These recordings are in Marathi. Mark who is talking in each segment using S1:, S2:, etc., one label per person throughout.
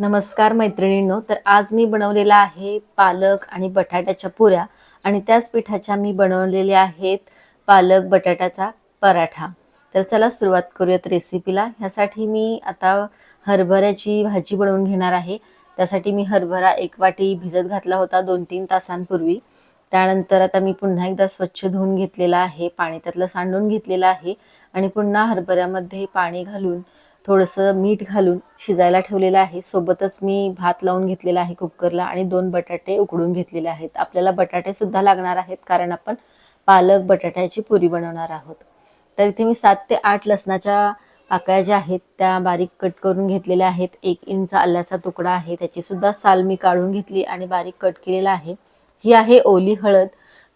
S1: नमस्कार मैत्रिणींनो तर आज मी बनवलेला आहे पालक आणि बटाट्याच्या पुऱ्या आणि त्याच पिठाच्या मी बनवलेल्या आहेत पालक बटाट्याचा पराठा. तर चला सुरुवात करूयात रेसिपीला ह्यासाठी मी आता हरभऱ्याची भाजी बनवून घेणार आहे. त्यासाठी मी हरभरा एक वाटी भिजत घातला होता दोन तीन तासांपूर्वी. त्यानंतर आता मी पुन्हा एकदा स्वच्छ धुवून घेतलेला आहे पाणी त्यातलं सांडून घेतलेलं आहे आणि पुन्हा हरभऱ्यामध्ये पाणी घालून थोडंसं मीठ घालून शिजायला ठेवलेलं आहे. सोबतच मी भात लावून घेतलेला आहे कुकरला आणि दोन बटाटे उकडून घेतलेले आहेत. आपल्याला बटाटेसुद्धा लागणार आहेत कारण आपण पालक बटाट्याची पुरी बनवणार आहोत. तर इथे मी सात ते आठ लसणाच्या पाकळ्या ज्या आहेत त्या बारीक कट करून घेतलेल्या आहेत. एक इंच आल्याचा तुकडा आहे. त्याचीसुद्धा साल मी काढून घेतली आणि बारीक कट केलेला आहे. ही आहे ओली हळद.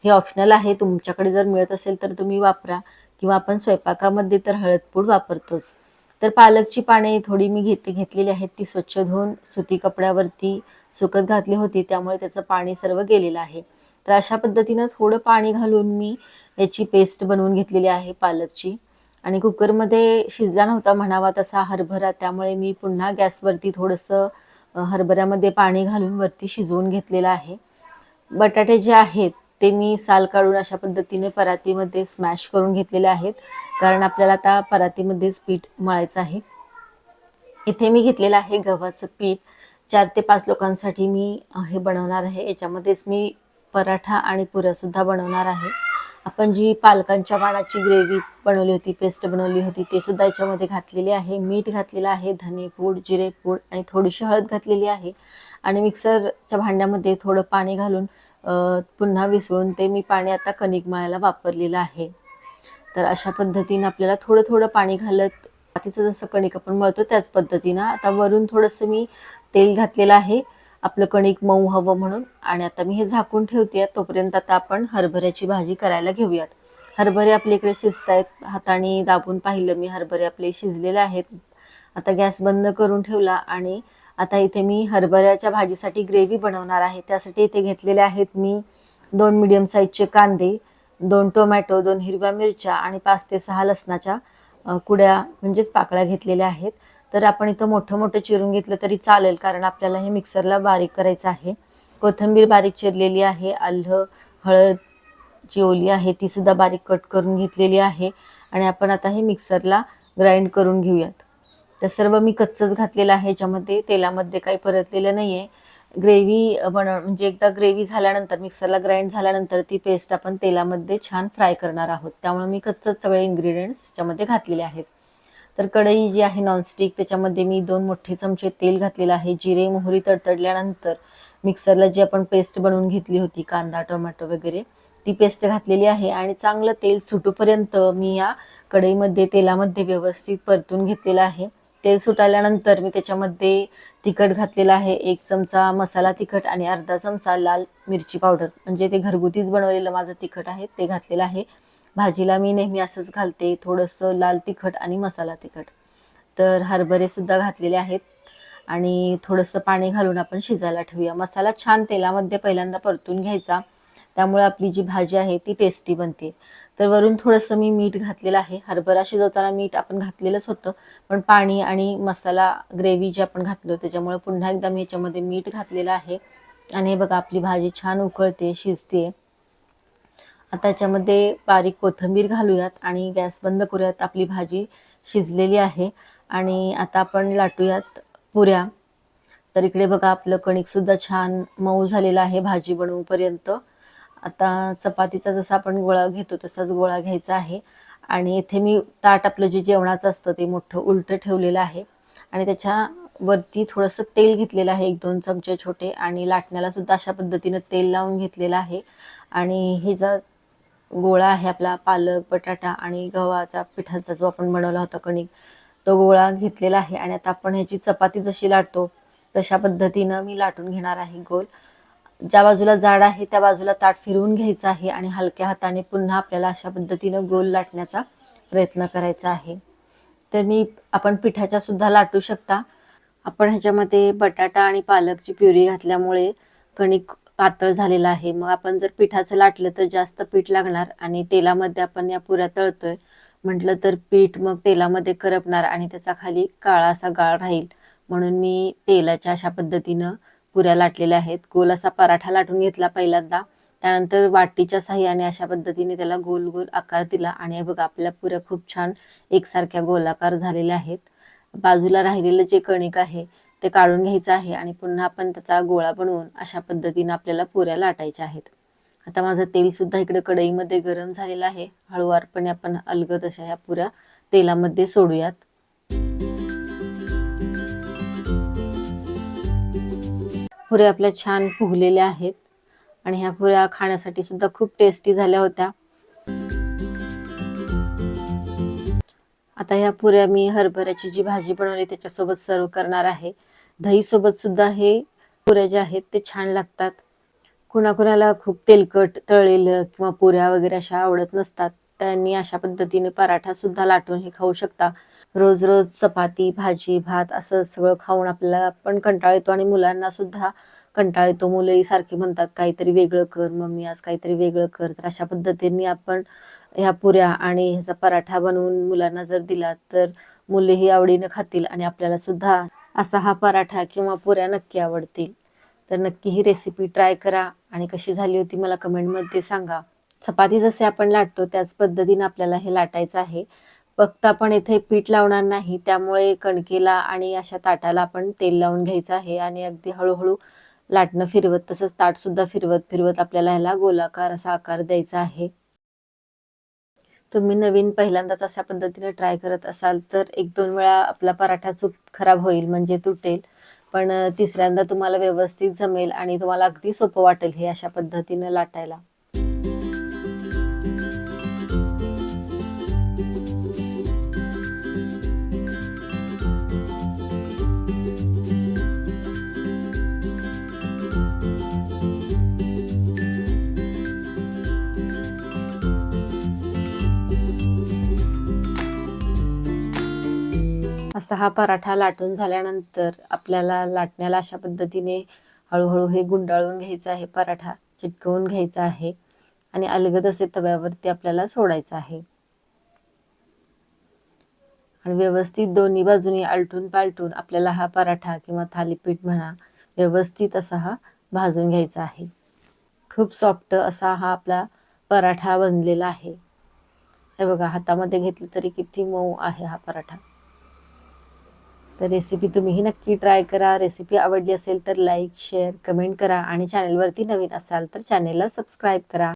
S1: हे ऑप्शनल आहे. तुमच्याकडे जर मिळत असेल तर तुम्ही वापरा. किंवा आपण स्वयंपाकामध्ये तर हळद पूड वापरतोच. तर पालकची पाने थोडी मी घेते घेतलेली आहेत ती स्वच्छ धुवून सुती कपड्यावरती सुकत घातली होती त्यामुळे त्याचं पाणी सर्व गेलेलं आहे. तर अशा पद्धतीनं थोडं पाणी घालून मी याची पेस्ट बनवून घेतलेली आहे पालकची. आणि कुकरमध्ये शिजला नव्हता म्हणावा तसा हरभरा त्यामुळे मी पुन्हा गॅसवरती थोडंसं हरभऱ्यामध्ये पाणी घालून वरती शिजवून घेतलेलं आहे. बटाटे जे आहेत ते मी साल काढून अशा पद्धतीने परातीमध्ये स्मॅश करून घेतलेले आहेत. कारण आपल्याला आता परातीमध्येच पीठ मळायचं आहे. इथे मी घेतलेलं आहे गव्हाचं पीठ. चार ते पाच लोकांसाठी मी हे बनवणार आहे. याच्यामध्येच मी पराठा आणि पुऱ्यासुद्धा बनवणार आहे. आपण जी पालकांच्या पानाची ग्रेव्ही बनवली होती पेस्ट बनवली होती ते सुद्धा याच्यामध्ये घातलेली आहे. मीठ घातलेलं आहे धने पूड जिरे पूड आणि थोडीशी हळद घातलेली आहे. आणि मिक्सरच्या भांड्यामध्ये थोडं पाणी घालून पुन्हा विसळून ते मी पाणी आता कणिक मळायला वापरलेलं आहे. तर अशा पद्धतीनं आपल्याला थोडं थोडं पाणी घालत मातीचं जसं कणिक आपण मळतो त्याच पद्धतीनं आता वरून थोडंसं मी तेल घातलेलं आहे. आपलं कणिक मऊ हवं म्हणून. आणि आता मी हे झाकून ठेवते तोपर्यंत आता आपण हरभऱ्याची भाजी करायला घेऊयात. हरभरे आपल्या इकडे शिजत आहेत हाताने दाबून पाहिलं मी हरभरे आपले शिजलेले आहेत. आता गॅस बंद करून ठेवला आणि आता इथे मी हरभऱ्याच्या भाजीसाठी ग्रेव्ही बनवणार आहे. त्यासाठी इथे घेतलेले आहेत मी दोन मिडियम साईजचे कांदे. दोन टोमॅटो दोन हिरव्या मिरच्या आणि पाच ते सहा लसणाच्या कुड्या म्हणजेच पाकळ्या घेतलेल्या आहेत. तर आपण इथं मोठं मोठं चिरून घेतलं तरी चालेल कारण आपल्याला हे मिक्सरला बारीक करायचं आहे. कोथिंबीर बारीक चिरलेली आहे आल्ह हळद जी ओली आहे ती सुद्धा बारीक कट करून घेतलेली आहे आणि आपण आता हे मिक्सरला ग्राइंड करून घेऊयात. तर सर्व मी कच्चंच घातलेलं आहे याच्यामध्ये तेलामध्ये काही परतलेलं नाही आहे ग्रेव्ही बन म्हणजे एकदा ग्रेव्ही झाल्यानंतर मिक्सरला ग्राइंड झाल्यानंतर ती पेस्ट आपण तेलामध्ये छान फ्राय करणार आहोत. त्यामुळे मी कच्चच सगळे इन्ग्रेडियंट्स त्याच्यामध्ये घातलेले आहेत. तर कढई जी आहे नॉनस्टिक त्याच्यामध्ये मी दोन मोठे चमचे तेल घातलेलं आहे. जिरे मोहरी तडतडल्यानंतर मिक्सरला जी आपण पेस्ट बनवून घेतली होती कांदा टोमॅटो वगैरे ती पेस्ट घातलेली आहे आणि चांगलं तेल सुटूपर्यंत मी या कढईमध्ये तेलामध्ये व्यवस्थित परतून घेतलेलं आहे. तेल सुटाल्यानंतर मी त्याच्यामध्ये तिखट घातलेलं आहे. एक चमचा मसाला तिखट आणि अर्धा चमचा लाल मिरची पावडर. म्हणजे ते घरगुतीच बनवलेलं माझं तिखट आहे ते घातलेलं आहे. भाजीला मी नेहमी असंच घालते थोडंसं लाल तिखट आणि मसाला तिखट. तर हरभरे सुद्धा घातलेले आहेत. आणि थोडंसं पाणी घालून आपण शिजायला ठेवूया. मसाला छान तेलामध्ये पहिल्यांदा परतून घ्यायचा. त्यामुळे आपली जी भाजी आहे ती टेस्टी बनते. तर वरून थोडंसं मी मीठ घातलेलं आहे. हरभरा शिजवताना मीठ आपण घातलेलंच होतं. पण पाणी आणि मसाला ग्रेव्ही जी आपण घातलो त्याच्यामुळे पुन्हा एकदा मी याच्यामध्ये मीठ घातलेलं आहे. आणि हे बघा आपली भाजी छान उकळते शिजते. आता याच्यामध्ये बारीक कोथिंबीर घालूयात आणि गॅस बंद करूयात. आपली भाजी शिजलेली आहे. आणि आता आपण लाटूयात पुऱ्या. तर इकडे बघा आपलं कणिकसुद्धा छान मऊ झालेलं आहे भाजी बनवूपर्यंत. आता चपातीचा जसा आपण गोळा घेतो तसाच गोळा घ्यायचा आहे. आणि इथे मी ताट आपलं जे जेवणाचं असतं ते मोठं उलटं ठेवलेलं आहे. आणि त्याच्या वरती थोडंसं तेल घेतलेलं आहे एक दोन चमचे छोटे. आणि लाटण्याला सुद्धा अशा पद्धतीनं तेल लावून घेतलेलं आहे. आणि हे जा गोळा आहे आपला पालक बटाटा आणि गव्हाचा पिठाचा जो आपण बनवला होता कणिक तो गोळा घेतलेला आहे. आणि आता आपण ह्याची चपाती जशी लाटतो तशा पद्धतीनं मी लाटून घेणार आहे गोल. ज्या बाजूला जाड आहे त्या बाजूला ताट फिरवून घ्यायचं आहे आणि हलक्या हाताने पुन्हा आपल्याला अशा पद्धतीनं गोल लाटण्याचा प्रयत्न करायचा आहे. तर मी आपण पिठाच्या सुद्धा लाटू शकता. आपण ह्याच्यामध्ये बटाटा आणि पालकची प्युरी घातल्यामुळे कणिक पातळ झालेलं आहे. मग आपण जर पिठाचं लाटलं तर जास्त पीठ लागणार आणि तेलामध्ये आपण या पुऱ्या तळतोय. म्हटलं तर पीठ मग तेलामध्ये करपणार आणि त्याचा खाली काळा असा गाळ राहील. म्हणून मी तेलाच्या अशा पद्धतीनं पुऱ्या लाटलेल्या आहेत. गोल असा पराठा लाटून घेतला पहिल्यांदा. त्यानंतर वाटीच्या साह्याने अशा पद्धतीने त्याला गोल गोल आकार दिला आणि हे बघा आपल्या पुऱ्या खूप छान एकसारख्या गोलाकार झालेल्या आहेत. बाजूला राहिलेलं जे कणिक आहे ते काढून घ्यायचं आहे आणि पुन्हा आपण त्याचा गोळा बनवून अशा पद्धतीनं आपल्याला पुऱ्या लाटायच्या आहेत. आता माझं तेल सुद्धा इकडे कढईमध्ये गरम झालेलं आहे. हळुवारपणे आपण अलगद अशा ह्या पुऱ्या तेलामध्ये सोडूयात. पुऱ्या आपल्या छान फुगलेल्या आहेत. आणि ह्या पुऱ्या खाण्यासाठी सुद्धा खूप टेस्टी झाल्या होत्या. आता ह्या पुऱ्या मी हरभऱ्याची जी भाजी बनवली त्याच्यासोबत सर्व करणार आहे. दहीसोबत सुद्धा हे पुऱ्या ज्या आहेत ते छान लागतात. कुणाकुणाला खूप तेलकट तळलेलं किंवा पुऱ्या वगैरे अशा आवडत नसतात त्यांनी अशा पद्धतीने पराठा सुद्धा लाटून हे खाऊ शकता. रोज रोज चपाती भाजी भात असं सगळं खाऊन आपल्याला पण कंटाळ येतो आणि मुलांना सुद्धा कंटाळ येतो. मुलंही सारखी म्हणतात काहीतरी वेगळं कर मम्मी आज काहीतरी वेगळं कर. तर अशा पद्धतीने आपण ह्या पुऱ्या आणि ह्याचा पराठा बनवून मुलांना जर दिला तर मुलेही आवडीनं खातील आणि आपल्याला सुद्धा असा हा पराठा किंवा पुऱ्या नक्की आवडतील. तर नक्की ही रेसिपी ट्राय करा आणि कशी झाली होती मला कमेंटमध्ये सांगा. चपाती जसे आपण लाटतो त्याच पद्धतीने आपल्याला हे लाटायचं आहे. फक्त आपण इथे पीठ लावणार नाही त्यामुळे कणकेला आणि अशा ताटाला आपण तेल लावून घ्यायचं आहे आणि अगदी हळूहळू लाटणं फिरवत तसंच ताट सुद्धा फिरवत फिरवत आपल्याला ह्याला गोलाकार असा आकार द्यायचा आहे. तुम्ही नवीन पहिल्यांदाच अशा पद्धतीने ट्राय करत असाल तर एक दोन वेळा आपला पराठा चूक खराब होईल म्हणजे तुटेल. पण तिसऱ्यांदा तुम्हाला व्यवस्थित जमेल आणि तुम्हाला अगदी सोपं वाटेल हे अशा पद्धतीनं लाटायला. असा हा पराठा लाटून झाल्यानंतर आपल्याला लाटण्याला अशा पद्धतीने हळूहळू हे गुंडाळून घ्यायचं आहे पराठा चिटकवून घ्यायचा आहे आणि अलगद असे तव्यावरती आपल्याला सोडायचं आहे. आणि व्यवस्थित दोन्ही बाजूनी आलटून पालटून आपल्याला हा पराठा किंवा थालीपीठ म्हणा व्यवस्थित असा हा भाजून घ्यायचा आहे. खूप सॉफ्ट असा हा आपला पराठा बनलेला आहे. हे बघा हातामध्ये घेतलं तरी किती मऊ आहे हा पराठा. तर रेसिपी तुम्हीही नक्की ट्राय करा. रेसिपी आवडली असेल तर लाईक शेअर कमेंट करा आणि चॅनलवरती नवीन असाल तर चॅनेलला सबस्क्राईब करा.